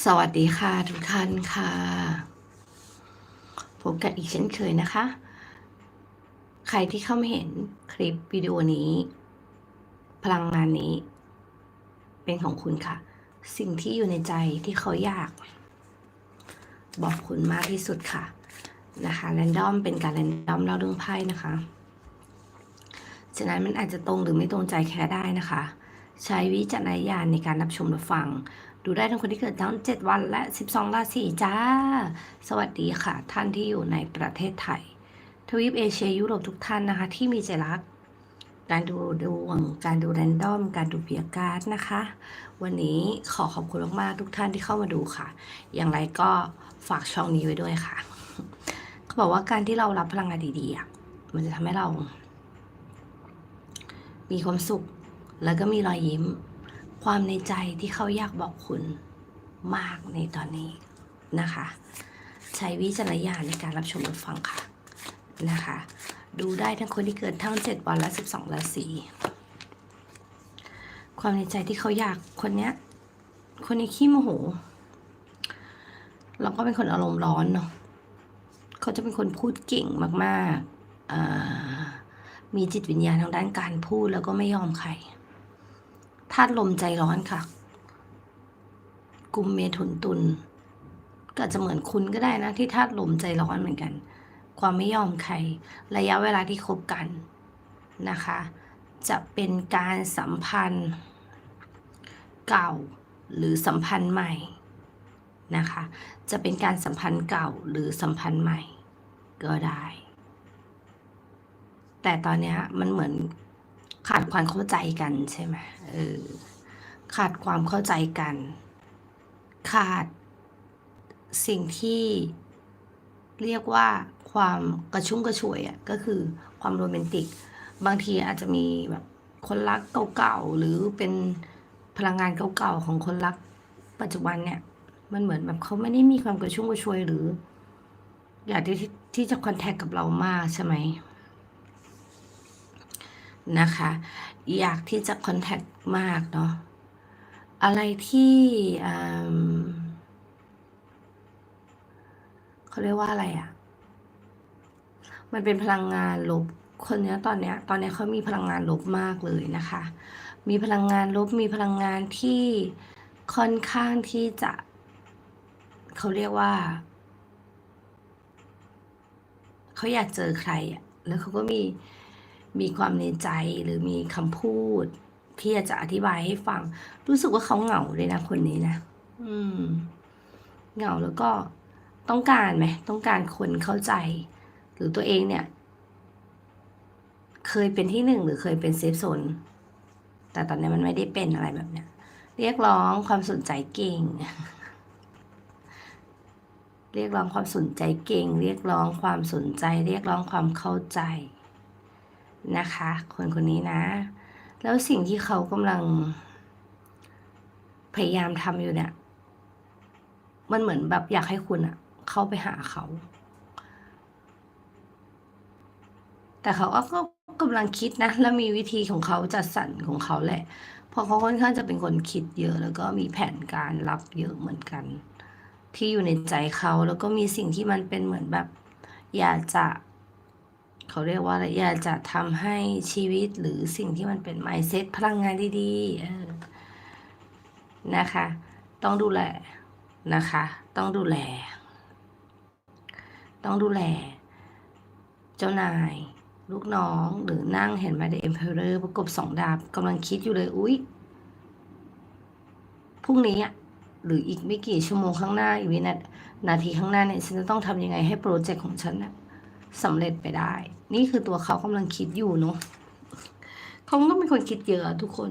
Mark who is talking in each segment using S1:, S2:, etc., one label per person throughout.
S1: สวัสดีค่ะทุกท่านค่ะ พบกันอีกเช่นเคยนะคะ ใครที่เข้ามาเห็นคลิปวิดีโอนี้ พลังงานนี้ เป็นของคุณค่ะ สิ่งที่อยู่ในใจที่เขาอยาก บอกคุณมากที่สุดค่ะนะคะแรนดอมเป็นการแรนดอมเล่าเรื่องไพ่นะคะฉะนั้นมันอาจจะตรงหรือไม่ตรงใจแค่ได้นะคะ ใช้วิจารณญาณในการรับชมรับฟัง ดูได้ทั้งคนที่เกิดทั้ง 7 วันและ 12 ราศีจ้า สวัสดีค่ะ ท่านที่อยู่ในประเทศไทย ทวีปเอเชียยุโรปทุกท่านนะคะ ที่มีใจรัก การดูดวง การดูแรนดอม การดูเบียการ์ดนะคะ วันนี้ขอขอบคุณมากๆทุกท่านที่เข้ามาดูค่ะ อย่างไรก็ฝากช่องนี้ไว้ด้วยค่ะ เขาบอกว่าการที่เรารับพลังงานดีๆมันจะทำให้เรา มีความสุขแล้วก็มีรอยยิ้ม ความในใจที่เขาอยากบอกคุณมากในตอนนี้นะคะ ใช้วิจารณญาณในการรับชมรับฟังค่ะนะคะ ดูได้ทั้งคนที่เกิดทั้ง 7 วันและ 12 ราศีความในใจที่เขาอยากคนเนี้ย คนนี้ขี้โมโหแล้วก็เป็นคนอารมณ์ร้อนเนาะเขาจะเป็นคนพูดเก่งมากๆมีจิตวิญญาณทางด้านการพูดแล้วก็ไม่ยอมใคร ธาตุลมใจร้อนค่ะกุมเมถุนตุลก็อาจจะเหมือนคุณก็ได้นะ ที่ธาตุลมใจร้อนเหมือนกัน ความไม่ยอมใคร ระยะเวลาที่คบกันนะคะ จะเป็นการสัมพันธ์ เก่าหรือสัมพันธ์ใหม่นะคะ จะเป็นการสัมพันธ์เก่าหรือสัมพันธ์ใหม่ก็ได้ แต่ตอนนี้มันเหมือน ขาดความเข้าใจกันใช่ไหมเออขาดความเข้าใจกัน ขาดสิ่งที่เรียกว่าความกระชุ่มกระชวยอะก็คือความโรแมนติก บางทีอาจจะมีแบบคนรักเก่าๆหรือเป็นพลังงานเก่าๆของคนรักปัจจุบันเนี่ย มันเหมือนแบบเขาไม่ได้มีความกระชุ่มกระชวยหรือ อยากที่ที่จะคอนแทคกับเรามากใช่ไหม นะคะ อยากที่จะคอนแทคมากเนาะอะไรที่เขาเรียกว่าอะไรอะ่ะ มันเป็นพลังงานลบคนเนี้ยตอนเนี้ย ตอนเนี้ยเขามีพลังงานลบมากเลยนะคะ มีพลังงานลบมีพลังงานที่ค่อนข้างที่จะเขาเรียกว่าเขาอยากเจอใครอะแล้วเขาก็มี มีความในใจหรือมีคำพูดที่จะอธิบายให้ฟัง รู้สึกว่าเขาเหงาเลยนะคนนี้นะอืม เหงาแล้วก็ต้องการไหมต้องการคนเข้าใจ หรือตัวเองเนี่ย เคยเป็นที่หนึ่งหรือเคยเป็นเซฟโซนแต่ตอนนี้มันไม่ได้เป็นอะไรแบบเนี้ยเรียกร้องความสนใจเก่ง เรียกร้องความสนใจเก่ง เรียกร้องความสนใจ เรียกร้องความเข้าใจ นะคะ คนคนนี้นะ แล้วสิ่งที่เขากำลัง พยายามทำอยู่เนี่ย มันเหมือนแบบอยากให้คุณอะเข้าไปหาเขา แต่เขาก็กำลังคิดนะ แล้วมีวิธีของเขาจัดสรรของเขาแหละพราะเขาค่อนข้างจะเป็นคนคิดเยอะ แล้วก็มีแผนการรับเยอะเหมือนกัน ที่อยู่ในใจเขาแล้วก็มีสิ่งที่มันเป็นเหมือนแบบ อยากจะ เขาเรียกว่าอะไรอยากจะทำให้ชีวิตหรือสิ่งที่มันเป็น mindset พลังงานดีๆนะคะ ต้องดูแลนะคะ ต้องดูแล ต้องดูแล เจ้านายลูกน้องหรือนั่งเห็นไหม The Emperor ประกบสองดาบกำลังคิดอยู่เลย อุ๊ยพรุ่งนี้หรืออีกไม่กี่ชั่วโมงข้างหน้าอีกวินานาทีข้างหน้าเนี่ย ฉันจะต้องทำยังไงให้โปรเจกต์ของฉันนะ สำเร็จไปได้ นี่คือตัวเขากำลังคิดอยู่เนาะเขาก็เป็นคนคิดเยอะทุกคน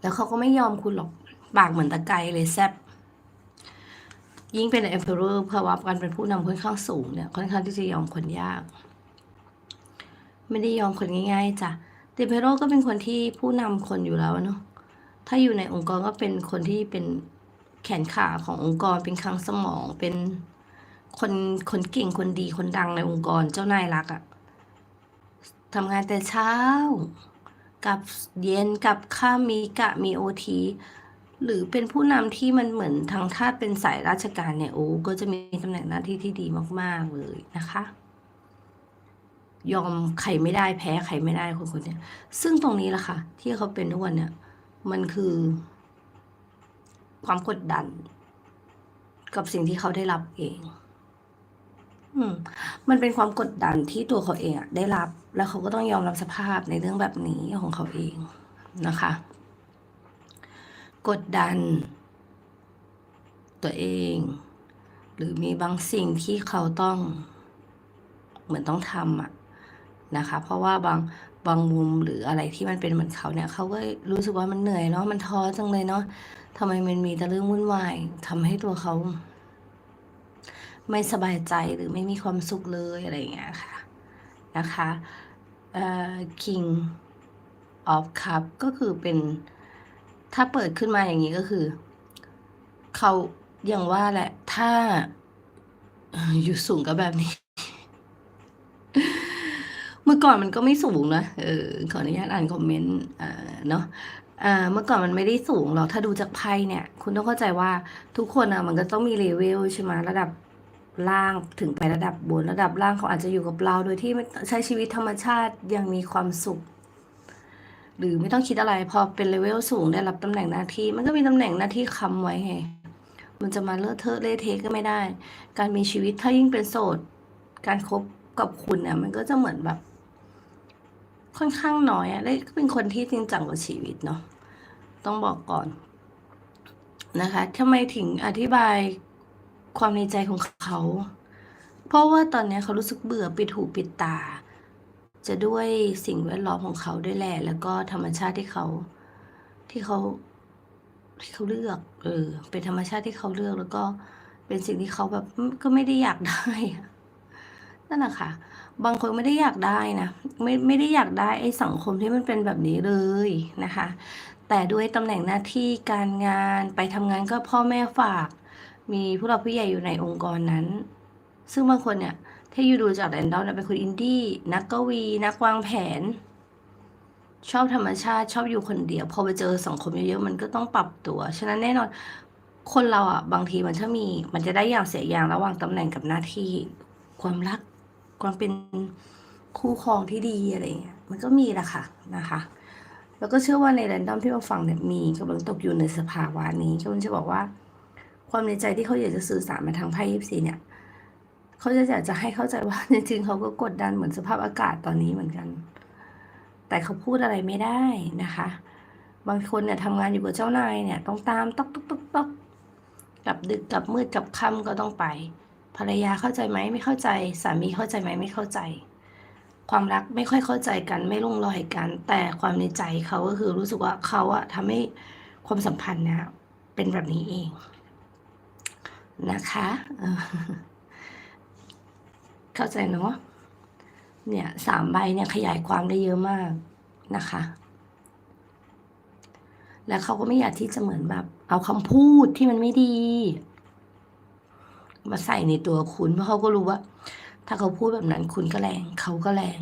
S1: แล้วเขาก็ไม่ยอมคุณหรอกปากเหมือนตะไคร้เลยแซบยิ่งเป็น emperor ภาวะการเป็นผู้นำค่อนข้างสูงเนี่ยค่อนข้างที่จะยอมคนยาก ไม่ได้ยอมคนง่าย ๆจ้ะเดเพโรก็เป็นคนที่ผู้นำคนอยู่แล้วเนาะถ้าอยู่ในองค์กรก็เป็นคนที่เป็นแขนขาขององค์กรเป็นคลังสมองเป็น คนคนเก่งคนดีคนดังในองค์กรเจ้านายรักอะทำงานแต่เช้า กับเย็นกับข้ามีกะมีโอทีหรือเป็นผู้นำที่มันเหมือนทางธาเป็นสายราชการเนี่ยโอ้ก็จะมีตำแหน่งหน้าที่ที่ดีมาก ๆ เลยนะคะ ยอมใครไม่ได้แพ้ใครไม่ได้คนคนเนี้ยซึ่งตรงนี้แหละค่ะ ที่เขาเป็นทุกวันเนี่ย มันคือ ความกดดัน กับสิ่งที่เขาได้รับเอง อืม มันเป็นความกดดันที่ตัวเขาเองอะได้รับ แล้วเขาก็ต้องยอมรับสภาพในเรื่องแบบนี้ของเขาเองนะคะ กดดัน ตัวเอง หรือมีบางสิ่งที่เขาต้อง เหมือนต้องทำอะนะคะ เพราะว่าบางบางมุมหรืออะไรที่มันเป็นเหมือนเขาเนี่ย เขาก็รู้สึกว่ามันเหนื่อยเนาะมันท้อจังเลยเนาะทำไมมันมีแต่เรื่องวุ่นวายทำให้ตัวเขา ไม่สบายใจหรือไม่มีความสุขเลยอะไรอย่างเงี้ยค่ะนะคะเอ่อ King of Cup ก็คือเป็นถ้าเปิดขึ้นมาอย่างนี้ก็คือ เขาอย่างว่าแหละถ้าอยู่สูงก็แบบนี้ เมื่อก่อนมันก็ไม่สูงนะเออขออนุญาตอ่านคอมเมนต์เนาะเมื่อก่อนมันไม่ได้สูงหรอกถ้าดูจากไพ่เนี่ย คุณต้องเข้าใจว่าทุกคนอะมันก็ต้องมีเลเวลใช่ไหมระดับ ล่างถึงไประดับบนระดับล่างเขาอาจจะอยู่กับเรา โดยที่ใช้ชีวิตธรรมชาติอยังมีความสุข หรือไม่ต้องคิดอะไร พอเป็นเลเวลสูงได้รับตำแหน่งหน้าที่ มันก็มีตำแหน่งหน้าที่ค้ำไว้ไงมันจะมาเลอะเทอะเละเทะก็ไม่ได้ การมีชีวิตถ้ายิ่งเป็นโสด การคบกับคุณเนี่ยมันก็จะเหมือนแบบ ค่อนข้างน้อยอะได้เป็นคนที่จริงจังกับชีวิตเนาะต้องบอกก่อนนะคะทำไมถึงอธิบาย ความในใจของเขา เพราะว่าตอนนี้เขารู้สึกเบื่อปิดหูปิดตา จะด้วยสิ่งแวดล้อมของเขาด้วยแหละ แล้วก็ธรรมชาติที่เขา ที่เขาที่เขาเลือกเออเป็นธรรมชาติที่เขาเลือกแล้วก็เป็นสิ่งที่เขาแบบก็ไม่ได้อยากได้นั่นแหละค่ะ บางคนไม่ได้อยากได้นะไม่ไม่ได้อยากได้ไอ้สังคมที่มันเป็นแบบนี้เลยนะคะ แต่ด้วยตำแหน่งหน้าที่การงานไปทำงานก็พ่อแม่ฝาก มีผู้หลักผู้ใหญ่อยู่ในองค์กรนั้น ซึ่งบางคนเนี่ยถ้าอยู่ดูจากแรนดอมเนี่ยเป็นคนอินดี้นักกวี นักวางแผน ชอบธรรมชาติชอบอยู่คนเดียว พอไปเจอสังคมเยอะๆมันก็ต้องปรับตัว ฉะนั้นแน่นอนคนเราอะบางทีมันถ้ามี มันจะได้อย่างเสียอย่างระหว่างตำแหน่งกับหน้าที่ความรักความเป็นคู่ครองที่ดีอะไรเงี้ยมันก็มีแหละค่ะนะคะ แล้วก็เชื่อว่าในแรนดอมที่มาฟังเนี่ยมีกำลังตกอยู่ในสภาวะนี้ก็มันจะบอกว่า ความในใจที่เขาอยากจะสื่อสารมาทางไพ่ยิปซีเนี่ยเขาจะอยากจะให้เข้าใจว่าจริงๆเขาก็กดดันเหมือนสภาพอากาศตอนนี้เหมือนกัน แต่เขาพูดอะไรไม่ได้นะคะ บางคนเนี่ยทำงานอยู่กับเจ้านายเนี่ยต้องตามต๊อกต๊อกต๊อกต๊อกกลับดึกกลับมืดกลับค่ำก็ต้องไป ภรรยาเข้าใจไหมไม่เข้าใจสามีเข้าใจไหมไม่เข้าใจ ความรักไม่ค่อยเข้าใจกันไม่ลงรอยกัน แต่ความในใจเขาก็คือรู้สึกว่าเขาอะทำให้ความสัมพันธ์เนี่ยเป็นแบบนี้เอง นะคะ เข้าใจเนาะเนี่ยสามใบเนี่ยขยายความได้เยอะมากนะคะ แล้วเขาก็ไม่อยากที่จะเหมือนแบบ เอาคำพูดที่มันไม่ดี มาใส่ในตัวคุณเพราะเขาก็รู้ว่า ถ้าเขาพูดแบบนั้นคุณก็แรงเขาก็แรง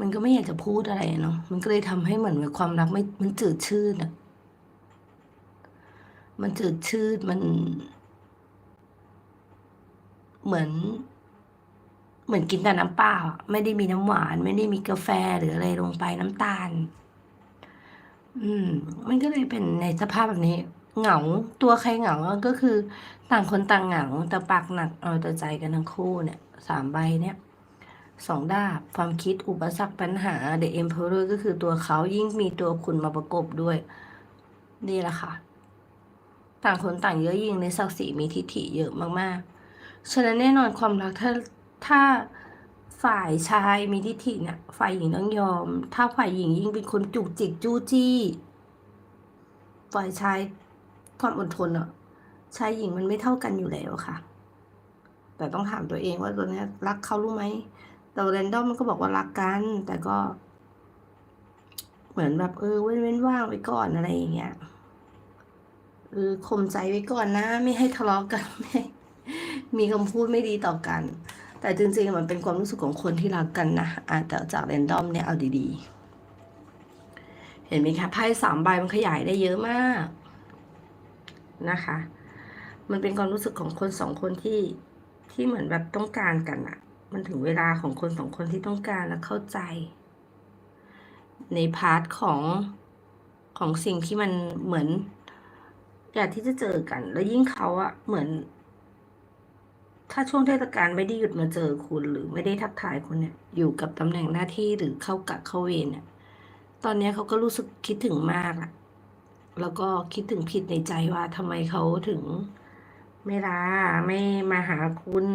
S1: มันก็ไม่อยากจะพูดอะไรเนาะมันก็เลยทำให้เหมือนความรักไม่มันจืดชืดอะมันจืดชืดมัน เหมือน เหมือนกินแต่น้ำเปล่าไม่ได้มีน้ำหวาน ไม่ได้มีกาแฟหรืออะไรลงไปน้ำตาล อืม มันก็เลยเป็นในสภาพแบบนี้ เหงาตัวใครเหงาก็คือ ต่างคนต่างเหงาแต่ปากหนักเอาแต่ใจกันทั้งคู่เนี่ยสามใบเนี่ยสองดาบความคิดอุปสรรคปัญหา The Emperor ก็คือตัวเขายิ่งมีตัวคุณมาประกบด้วย นี่แหละค่ะ ต่างคนต่างเยอะยิ่งในศักดิ์ศรีมีทิฐิเยอะมากๆ ฉะนั้นแน่นอนความรักถ้าถ้าฝ่ายชายมีทิฏฐิเนี่ย ฝ่ายหญิงต้องยอม ถ้าฝ่ายหญิงยิ่งเป็นคนจุกจิกจู้จี้ ฝ่ายชายความอดทนอะชายหญิงมันไม่เท่ากันอยู่แล้วค่ะ แต่ต้องถามตัวเองว่าตัวนี้รักเขารู้ไหมแต่แรนดอมมันก็บอกว่ารักกัน แต่ก็ เหมือนแบบเออเว้นเว้นว่างไว้ก่อนอะไรอย่างเงี้ยเออข่มใจไว้ก่อนนะ ไม่ให้ทะเลาะกันไม่ มีคำพูดไม่ดีต่อกัน แต่จริงๆมันเป็นความรู้สึกของคนที่รักกันนะอะแต่จากแรนดอมเนี่ยเอาดีๆ เห็นไหมคะไพ่สามใบมันขยายได้เยอะมากนะคะ มันเป็นความรู้สึกของคนสองคนที่ที่เหมือนแบบต้องการกันอะมันถึงเวลาของคนสองคนที่ต้องการและเข้าใจ ในพาร์ทของของสิ่งที่มันเหมือนอยากที่จะเจอกัน แล้วยิ่งเขาอะเหมือน ถ้าช่วงเทศกาลไม่ได้หยุดมาเจอคุณหรือไม่ได้ทักทายคุณเนี่ยอยู่กับตำแหน่งหน้าที่หรือเข้ากะเข้าเวรเนี่ยตอนนี้เขาก็รู้สึกคิดถึงมากอะแล้วก็คิดถึงผิดในใจว่าทำไมเขาถึงไม่ลาไม่มาหาคุณ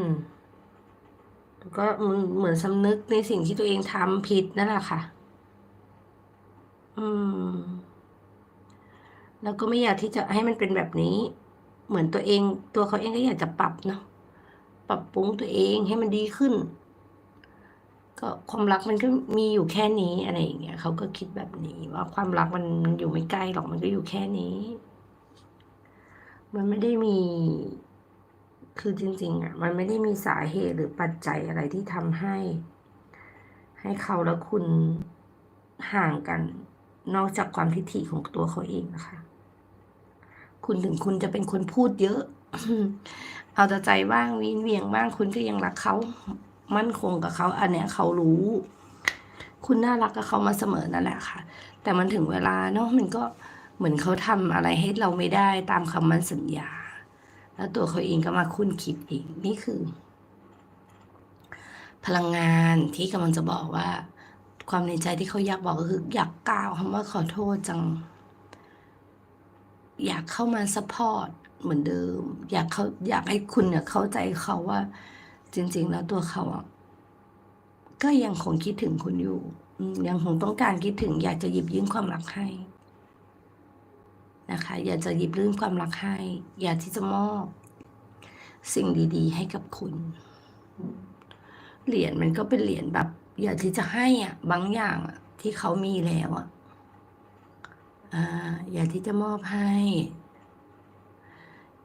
S1: แล้วก็มือนเหมือนสำนึกในสิ่งที่ตัวเองทำผิดนั่นแหละค่ะ อืม แล้วก็ไม่อยากที่จะให้มันเป็นแบบนี้ เหมือนตัวเอง ตัวเขาเองก็อยากจะปรับเนาะ ปรับปรุงตัวเองให้มันดีขึ้น ก็ความรักมันก็มีอยู่แค่นี้อะไรอย่างเงี้ยเขาก็คิดแบบนี้ ว่าความรักมันอยู่ไม่ไกลหรอกมันก็อยู่แค่นี้ มันไม่ได้มี คือจริง ๆ อะ มันไม่ได้มีสาเหตุหรือปัจจัยอะไรที่ทำให้ ให้เขาและคุณห่างกัน นอกจากความทิฐิของตัวเขาเองนะคะ คุณถึงคุณจะเป็นคนพูดเยอะ เอาแต่ใจบ้างวินเวียงบ้างคุณก็ยังรักเขา มั่นคงกับเขา อันเนี้ยเขารู้ คุณน่ารักกับเขามาเสมอนั่นแหละค่ะ แต่มันถึงเวลาเนาะมันก็เหมือนเขาทำอะไรให้เราไม่ได้ตามคำมันสัญญา แล้วตัวเขาเองก็มาคุ้นคิดเองนี่คือ พลังงานที่กำลังจะบอกว่า ความในใจที่เขาอยากบอกก็คืออยากกล่าวคำว่าขอโทษจัง อยากเข้ามาซัพพอร์ต เหมือนเดิม อยากเขาอยากให้คุณเนี่ยเข้าใจเขาว่า จริง ๆ แล้วตัวเขาอะก็ยังคงคิดถึงคุณอยู่ยังคงต้องการคิดถึง อยากจะหยิบยื่นความรักให้นะคะ อยากจะหยิบยื่นความรักให้ อยากที่จะมอบ สิ่งดี ๆ ให้กับคุณ เหรียญมันก็เป็นเหรียญแบบ อยากที่จะให้อะ บางอย่างอะ ที่เขามีแล้วอะอ่าอยากที่จะมอบให้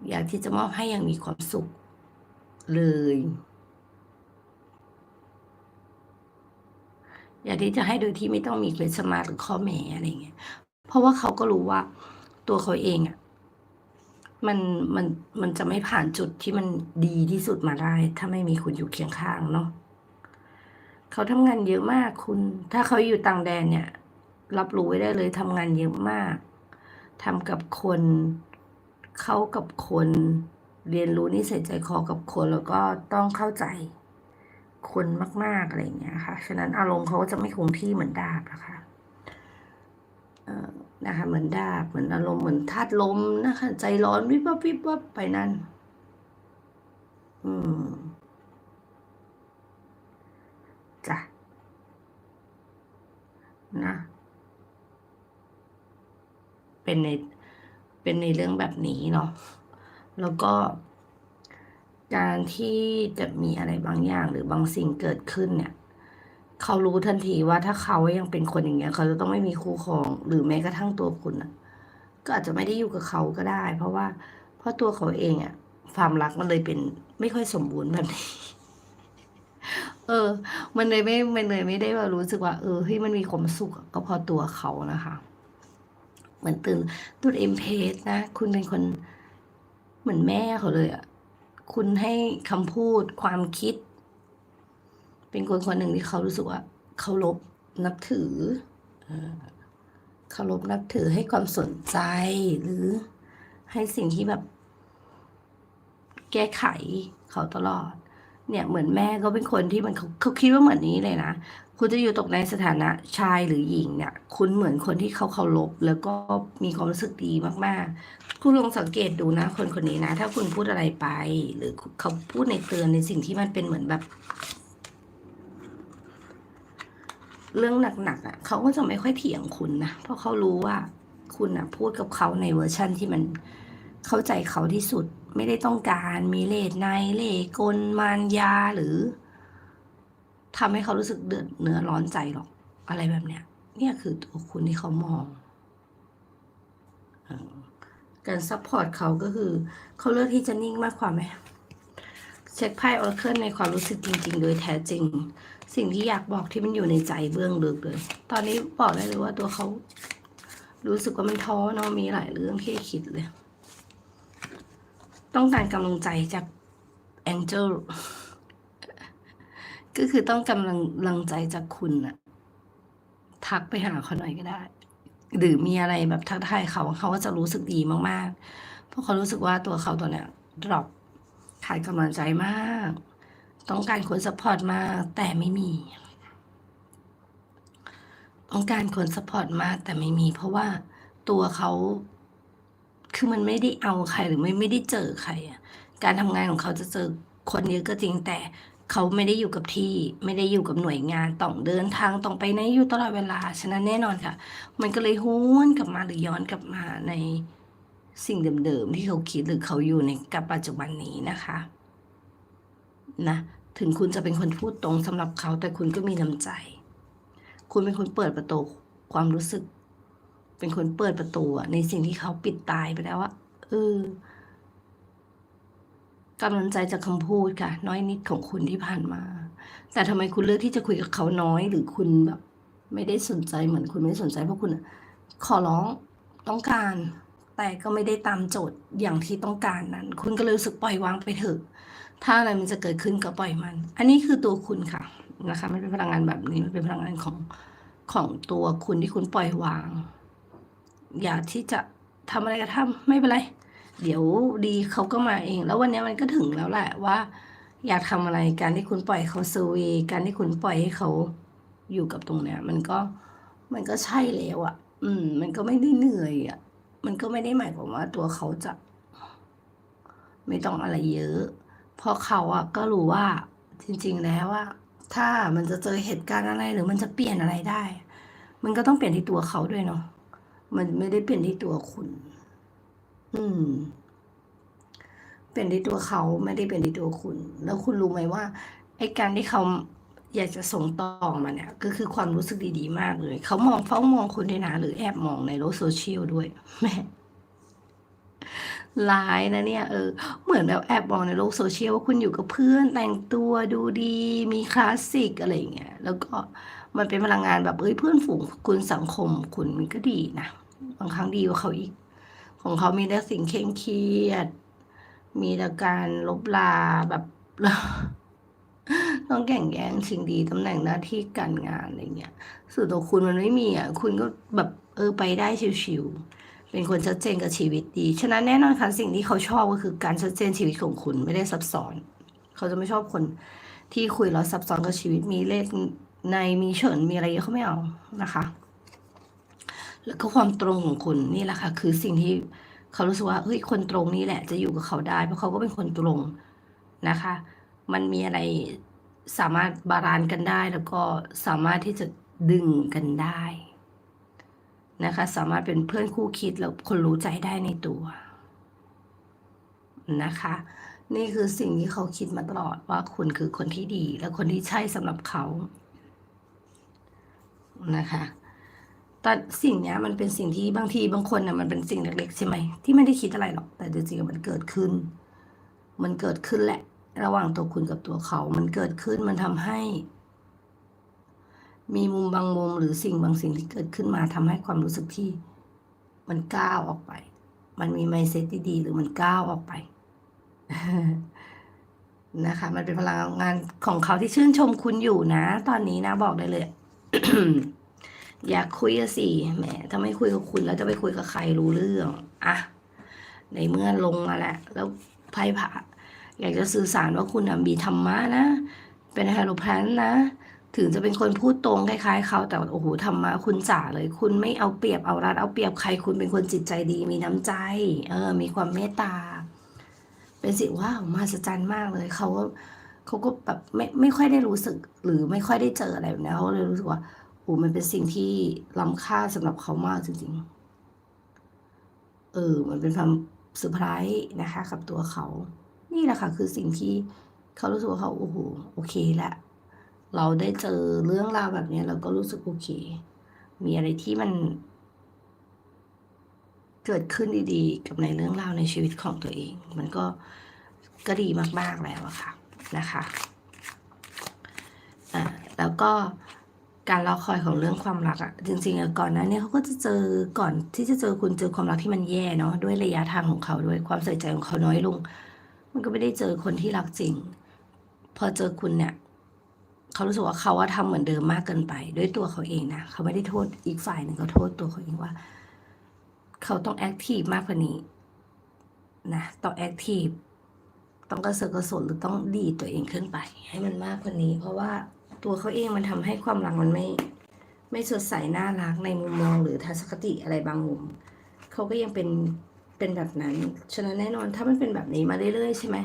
S1: อยากที่จะมอบให้อย่างมีความสุขเลย อยากที่จะให้โดยที่ไม่ต้องมีเคลสมาหรือข้อแม้อะไรเงี้ย เพราะว่าเขาก็รู้ว่าตัวเขาเองอะมันมันมันจะไม่ผ่านจุดที่มันดีที่สุดมาได้ ถ้าไม่มีคุณอยู่เคียงข้างเนาะเขาทำงานเยอะมากคุณ ถ้าเขาอยู่ต่างแดนเนี่ย รับรู้ไว้ได้เลยทำงานเยอะมากทำกับคน เข้ากับคนเรียนรู้นิสัยใจคอกับคนแล้วก็ต้องเข้าใจคนมาก ๆ อะไรเงี้ยค่ะ ฉะนั้นอารมณ์เขาจะไม่คงที่เหมือนดาบนะคะเอ่อนะคะเหมือนดาบเหมือนอารมณ์เหมือนธาตุลมนะคะ ใจร้อนวิบวับวิบวับไปนั่น อืมจ้ะนะ เป็นใน เป็นในเรื่องแบบนี้เนาะแล้วก็ การที่จะมีอะไรบางอย่างหรือบางสิ่งเกิดขึ้นเนี่ยเขารู้ทันทีว่าถ้าเขายังเป็นคนอย่างเงี้ย เขาจะต้องไม่มีคู่ครอง หรือแม้กระทั่งตัวคุณน่ะ ก็อาจจะไม่ได้อยู่กับเขาก็ได้ เพราะว่าเพราะตัวเขาเองอะความรักมันเลยเป็นไม่ค่อยสมบูรณ์แบบนี้ เออ มันเลยไม่ มันเลยไม่ได้ว่ารู้สึกว่า เออเฮ้ยมันมีความสุขก็เพราะตัวเขานะคะ เหมือนตื่นตุดเอ็มเพสนะ คุณเป็นคนเหมือนแม่เขาเลยอะคุณให้คำพูดความคิด เป็นคนคนหนึ่งที่เขารู้สึกว่าเคารพนับถือเออเคารพนับถือให้ความสนใจหรือให้สิ่งที่แบบ แก้ไขเขาตลอด เนี่ยเหมือนแม่ก็เป็นคนที่มันเขาเขาคิดว่าเหมือนนี้เลยนะ คุณจะอยู่ตกในสถานะชายหรือหญิงเนี่ย คุณเหมือนคนที่เขาเคารพแล้วก็มีความรู้สึกดีมากๆ คุณลองสังเกตดูนะ คนคนนี้นะ ถ้าคุณพูดอะไรไป หรือเขาพูดในเตือนในสิ่งที่มันเป็นเหมือนแบบ เรื่องหนักๆอะเขาก็จะไม่ค่อยเถียงคุณนะเพราะเขารู้ว่าคุณอะพูดกับเขาในเวอร์ชั่นที่มัน เข้าใจเขาที่สุดไม่ได้ต้องการมีเลสในเลกลมารยาหรือทำให้เขารู้สึกเดือดเนื้อร้อนใจหรอก อะไรแบบเนี้ย เนี่ยคือตัวคุณที่เขามองอการซัพพอร์ตเขาก็คือ เขาเลือกที่จะนิ่งมากกว่าไหมเช็คไพ่ออร์เคิลในความรู้สึกจริง ๆ โดยแท้จริง สิ่งที่อยากบอกที่มันอยู่ในใจเบื้องลึกเลย ตอนนี้บอกได้เลยว่าตัวเขา รู้สึกว่ามันท้อเนาะมีหลายเรื่องที่คิดเลย ต้องการกำลังใจจากแองเจลก็คือต้องกำลังลังใจจากคุณน่ะทักไปหาเขาหน่อยก็ได้ หรือมีอะไรแบบทักทายเขาเขาก็จะรู้สึกดีมากๆ เพราะเขารู้สึกว่าตัวเขาตัวเนี้ยดรอปขาดกำลังใจมาก ต้องการคนสปอร์ตมาก แต่ไม่มี ต้องการคนสปอร์ตมากแต่ไม่มี เพราะว่าตัวเขา คือมันไม่ได้เอาใครหรือไม่ไม่ได้เจอใครอะการทำงานของเขาจะเจอคนเยอะก็จริงแต่เขาไม่ได้อยู่กับที่ไม่ได้อยู่กับหน่วยงานต้องเดินทางต้องไปไหนอยู่ตลอดเวลาฉะนั้นแน่นอนค่ะ มันก็เลยห้วนกลับมาหรือย้อนกลับมาในสิ่งเดิมๆที่เขาคิดหรือเขาอยู่ในกับปัจจุบันนี้นะคะนะถึงคุณจะเป็นคนพูดตรงสำหรับเขาแต่คุณก็มีน้ำใจ คุณเป็นคนเปิดประตูความรู้สึก เป็นคนเปิดประตูในสิ่งที่เขาปิดตายไปแล้วอะเออกำลังใจจากคำพูดค่ะ น้อยนิดของคุณที่ผ่านมา แต่ทำไมคุณเลือกที่จะคุยกับเขาน้อยหรือคุณแบบ ไม่ได้สนใจเหมือนคุณไม่สนใจเพราะคุณขอร้องต้องการ แต่ก็ไม่ได้ตามโจทย์อย่างที่ต้องการนั้น คุณก็เลยรู้สึกปล่อยวางไปเถอะ ถ้าอะไรมันจะเกิดขึ้นก็ปล่อยมัน อันนี้คือตัวคุณค่ะนะคะมันเป็นพลังงานแบบนี้มันเป็นพลังงานของของตัวคุณที่คุณปล่อยวาง อย่าที่จะทำอะไรก็ทำไม่เป็นไร เดี๋ยวดีเขาก็มาเอง แล้ววันนี้มันก็ถึงแล้วแหละว่า อยากทำอะไรการที่คุณปล่อยเขาเซอร์เวย์การที่คุณปล่อยให้เขาอยู่กับตรงเนี้ย มันก็มันก็ใช่แล้วอะ่ะ อืม มันก็ไม่ได้เหนื่อยอะ่ะ มันก็ไม่ได้หมายความว่าตัวเขาจะ ไม่ต้องอะไรเยอะ เพราะเขาอะก็รู้ว่าจริง ๆ แล้วว่าถ้ามันจะเจอเหตุการณ์อะไรหรือมันจะเปลี่ยนอะไรได้ มันก็ต้องเปลี่ยนที่ตัวเขาด้วยเนาะ มันไม่ได้เปลี่ยนที่ตัวคุณ อืม เปลี่ยนที่ตัวเขาไม่ได้เปลี่ยนที่ตัวคุณ แล้วคุณรู้ไหมว่าไอ้การที่เขาอยากจะส่งต่อมาเนี่ย ก็คือความรู้สึกดีๆ มากเลย เขามองเฝ้ามองคุณด้วยนะหรือแอบมองในโลกโซเชียลด้วยแม่ร้ายนะเนี่ยเออเหมือนแบบแอบมองในโลกโซเชียลว่าคุณอยู่กับเพื่อนแต่งตัวดูดี มีคลาสสิกอะไรอย่างเงี้ยแล้วก็มันเป็นพลังงานแบบเอ้ยเพื่อนฝูงคุณสังคมคุณมันก็ดีนะ บางครั้งดีกว่าเขาอีก ของเขามีแต่สิ่งเคร่งเครียด มีแต่การลบลาแบบต้องแข่งแย่งชิงดีตำแหน่งหน้าที่การงานอะไรเงี้ยส่วนตัวคุณมันไม่มีอะคุณก็แบบเออไปได้ชิวๆเป็นคนชัดเจนกับชีวิตดี ฉะนั้นแน่นอนค่ะสิ่งที่เขาชอบก็คือการชัดเจนชีวิตของคุณไม่ได้ซับซ้อน เขาจะไม่ชอบคนที่คุยแล้วซับซ้อนกับชีวิตมีเลขในมีเฉินมีอะไรเยอะเขาไม่เอานะคะ แล้วก็ความตรงของคุณนี่แหละค่ะ คือสิ่งที่เขารู้สึกว่าเฮ้ยคนตรงนี้แหละ จะอยู่กับเขาได้เพราะเขาก็เป็นคนตรงนะคะ มันมีอะไรสามารถบาลานซ์กันได้แล้วก็สามารถที่จะดึงกันได้นะคะ สามารถเป็นเพื่อนคู่คิดแล้วคนรู้ใจได้ในตัวนะคะ นี่คือสิ่งที่เขาคิดมาตลอดว่าคุณคือคนที่ดี และคนที่ใช่สำหรับเขานะคะ แต่สิ่งเนี้ยมันเป็นสิ่งที่บางทีบางคนน่ะมันเป็นสิ่งเล็กๆใช่ไหมที่ไม่ได้คิดอะไรหรอก แต่จริงๆมันเกิดขึ้น มันเกิดขึ้นแหละ ระหว่างตัวคุณกับตัวเขา มันเกิดขึ้นมันทำให้ มีมุมบางมุมหรือสิ่งบางสิ่งที่เกิดขึ้นมาทำให้ความรู้สึกที่มันก้าวออกไป มันมีไมเซ็ตดีๆหรือมันก้าวออกไปนะคะ มันเป็นพลังงานของเขาที่ชื่นชมคุณอยู่นะ ตอนนี้นะบอกได้เลย อยากคุยสิแหมถ้าไม่คุยกับคุณแล้วจะไปคุยกับใครรู้เรื่องอะในเมื่อลงมาแล้วแล้วไพ่ผ่าอยากจะสื่อสารว่าคุณมีธรรมะนะ เป็นไฮโลแพลนนะ ถึงจะเป็นคนพูดตรงคล้ายๆเขาแต่โอ้โหธรรมะคุณจ๋าเลย คุณไม่เอาเปรียบเอารัดเอาเปรียบใครคุณเป็นคนจิตใจดี มีน้ำใจ เออ มีความเมตตา เป็นสิ่งว้าวมหัศจรรย์มากเลยเขาเขาก็แบบไม่ไม่ค่อยได้รู้สึก หรือไม่ค่อยได้เจออะไรแบบนี้เขาเลยรู้สึกว่า โอ้มันเป็นสิ่งที่ล้ำค่าสำหรับเขามากจริงๆ เออ มันเป็นความเซอร์ไพรส์นะคะ กับตัวเขา นี่แหละค่ะ คือสิ่งที่เขารู้สึกว่าเขาโอ้โหโอเคละเราได้เจอเรื่องราวแบบนี้เราก็รู้สึกโอเค มีอะไรที่มัน เกิดขึ้นดีๆ กับในเรื่องราวในชีวิตของตัวเอง มันก็ก็ดีมากๆแล้วอะค่ะนะคะ อ่า แล้วก็ การรอคอยของเรื่องความรักอะจริงๆอะก่อนหนั้นเนี่ยเขาก็จะเจอก่อนที่จะเจอคุณเจอความรักที่มันแย่เนาะด้วยระยะทางของเขาด้วยความใส่ใจของเขาน้อยลง มันก็ไม่ได้เจอคนที่รักจริง พอเจอคุณเนี่ยเขารู้สึกว่าเขาว่าทำเหมือนเดิมมากเกินไป ด้วยตัวเขาเองนะเขาไม่ได้โทษอีกฝ่ายหนึ่งเขาโทษตัวเขาเองว่า เขาต้องแอคทีฟมากกว่านี้นะต้องแอคทีฟต้องกระเสือกกระสนหรือต้องดีตัวเองขึ้นไป ให้มันมากกว่านี้ เพราะว่า ตัวเขาเองมันทำให้ความรักมันไม่ ไม่สดใสน่ารักในมุมมองหรือทัศนคติอะไรบางมุมเขาก็ยังเป็นเป็นแบบนั้น ฉะนั้นแน่นอนถ้ามันเป็นแบบนี้มาเรื่อยๆใช่ไหม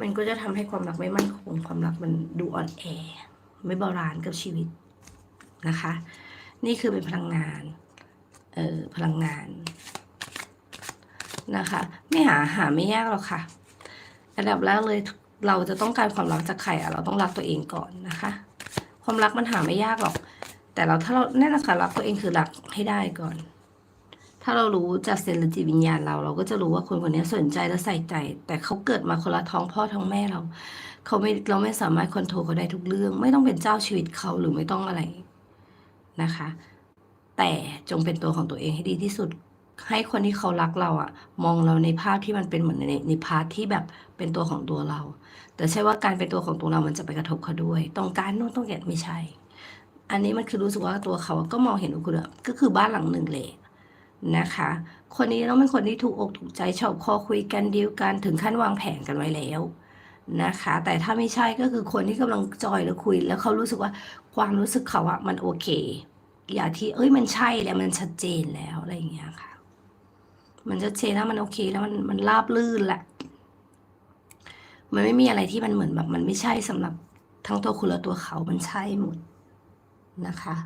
S1: มันก็จะทำให้ความรักไม่มั่นคงความรักมันดูอ่อนแอ ไม่บาลานซ์กับชีวิตนะคะ นี่คือเป็นพลังงานเอ่อพลังงานนะคะ ไม่หาหาไม่ยากหรอกค่ะอันดับแรกเลยเราจะต้องการความรักจากใครอะเราต้องรักตัวเองก่อนนะคะ ความรักมันหาไม่ยากหรอก แต่เราถ้าเราแน่นอนค่ะรักตัวเองคือรักให้ได้ก่อน ถ้าเรารู้จากเซนล์จิตวิญญาณเรา เราก็จะรู้ว่าคนคนนี้สนใจและใส่ใจ แต่เขาเกิดมาคนละท้องพ่อท้องแม่เรา เขาไม่เราไม่สามารถคอนโทรลเขาได้ทุกเรื่อง ไม่ต้องเป็นเจ้าชีวิตเขาหรือไม่ต้องอะไรนะคะ แต่จงเป็นตัวของตัวเองให้ดีที่สุด ให้คนที่เขารักเราอะมองเราในภาพที่มันเป็นเหมือนในในพาร์ทที่แบบเป็นตัวของตัวเรา แต่ใช่ว่าการเป็นตัวของตัวเรามันจะไปกระทบเขาด้วย ต้องการโน่นต้องแกะไม่ใช่ อันนี้มันคือรู้สึกว่าตัวเขาก็มองเห็นคุณอะก็คือบ้านหลังหนึ่งเลยนะคะ คนนี้ต้องเป็นคนที่ถูกอกถูกใจชอบคอคุยกันดีลกันถึงขั้นวางแผนกันไว้แล้วนะคะ แต่ถ้าไม่ใช่ก็คือคนที่กำลังจอยแล้วคุย แล้วเขารู้สึกว่าความรู้สึกเขาอะมันโอเค อย่าที่เอ้ยมันใช่แล้วมันชัดเจนแล้วอะไรอย่างเงี้ยค่ะ มันชัดเจนแล้วมันโอเคแล้วมันมันราบลื่นแหละ มันไม่มีอะไรที่มันเหมือนแบบ มันไม่ใช่สำหรับทั้งตัวคุณและตัวเขามันใช่หมดนะคะ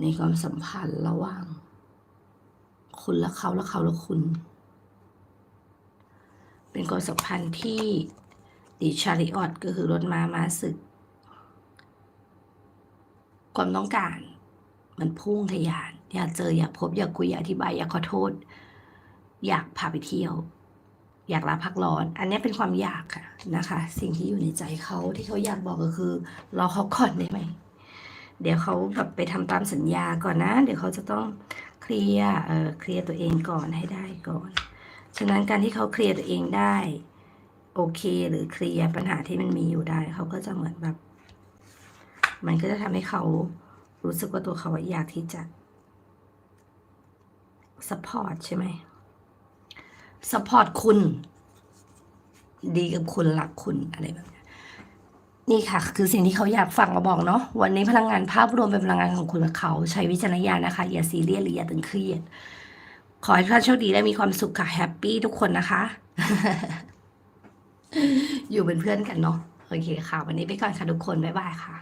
S1: ในความสัมพันธ์ระหว่าง คุณและเขาและเขาและคุณ เป็นความสัมพันธ์ที่ดิชาริออตก็คือรถม้าม้าศึก ความต้องการ มันพุ่งทะยาน อยากเจออยากพบอยากคุยอยากอธิบายอยากขอโทษ อยากพาไปเที่ยว อยากลาพักร้อน อันนี้เป็นความอยากค่ะนะคะ สิ่งที่อยู่ในใจเขาที่เขาอยากบอกก็คือรอเขาก่อนได้ไหมเดี๋ยวเขาแบบไปทำตามสัญญาก่อนนะ เดี๋ยวเขาจะต้องเคลียร์เอ่อเคลียร์ตัวเองก่อนให้ได้ก่อน ฉะนั้นการที่เขาเคลียร์ตัวเองได้ โอเคหรือเคลียร์ปัญหาที่มันมีอยู่ได้ เขาก็จะเหมือนแบบ มันก็จะทำให้เขารู้สึกว่าตัวเขาอยากที่จะ support ใช่ไหม support คุณ ดีกับคุณรักคุณอะไรแบบนี้นี่ค่ะ คือสิ่งที่เขาอยากฟังมาบอกเนาะวันนี้พลังงานภาพรวมเป็นพลังงานของคุณและเขาใช้วิจารณญาณนะคะ อย่าซีเรียสหรืออย่าตึงเครียด ขอให้ท่านโชคดีและมีความสุขค่ะแฮปปี้ทุกคนนะคะ อยู่เป็นเพื่อนกันเนาะโอเคค่ะ วันนี้ไปก่อนค่ะทุกคน บ๊ายบายค่ะ